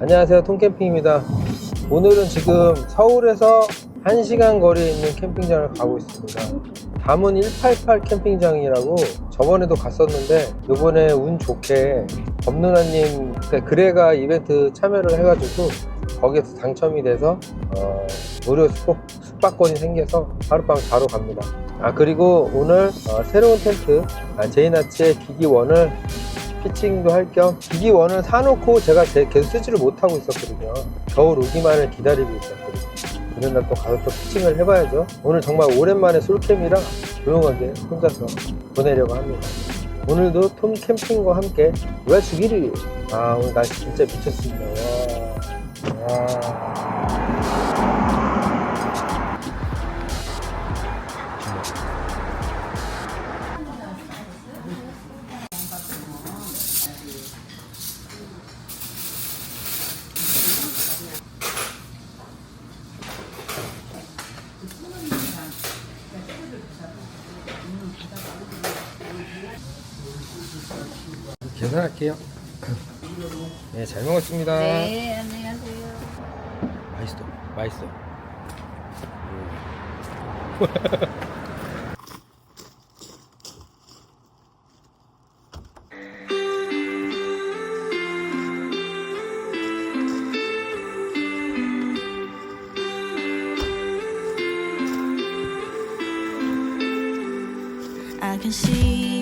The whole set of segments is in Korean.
안녕하세요. 통캠핑입니다. 오늘은 지금 서울에서 1시간 거리에 있는 캠핑장을 가고 있습니다. 담은 188 캠핑장이라고 저번에도 갔었는데 이번에 운 좋게 범누나님 그때 그래가 이벤트 참여를 해가지고 거기에서 당첨이 돼서 어, 무료 숙박, 숙박권이 생겨서 하룻밤 자러 갑니다. 아 그리고 오늘 어, 새로운 텐트 아, 제이나치의 기기원을 피칭도 할 겸 기기원을 사놓고 제가 제- 계속 쓰지를 못하고 있었거든요. 겨울 오기만을 기다리고 있었거든요. 이런 날또 가서 또 피칭을 해봐야죠. 오늘 정말 오랜만에 솔캠이라 조용하게 혼자서 보내려고 합니다. 오늘도 톰 캠핑과 함께 외주기를 아 오늘 날씨 진짜 미쳤습니다. 와. 와. 계산할게요. 네 잘 먹었습니다. 네, 안녕하세요. 맛있어 맛있어. I can see,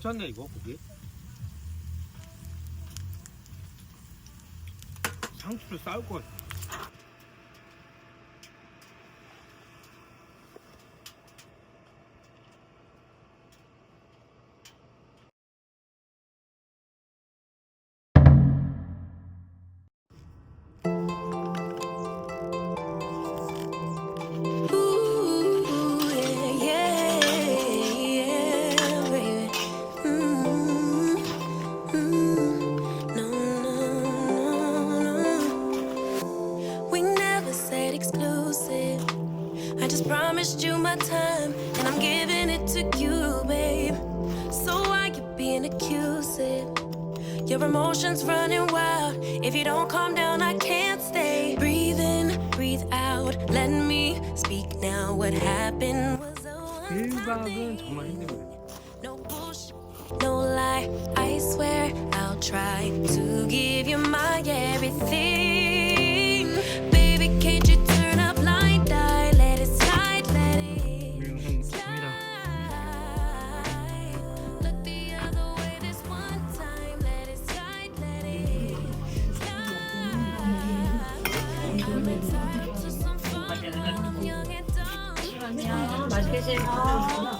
괜찮네 이거 고기. 상추를 싸울 것 같아 my time, and I'm giving it to you, babe. So why you being accusing? Your emotions running wild. If you don't calm down, I can't stay. Breathe in, breathe out. Let me speak now. What happened was a one-time. No bullshit, no lie. I swear I'll try to give you my everything. I'm young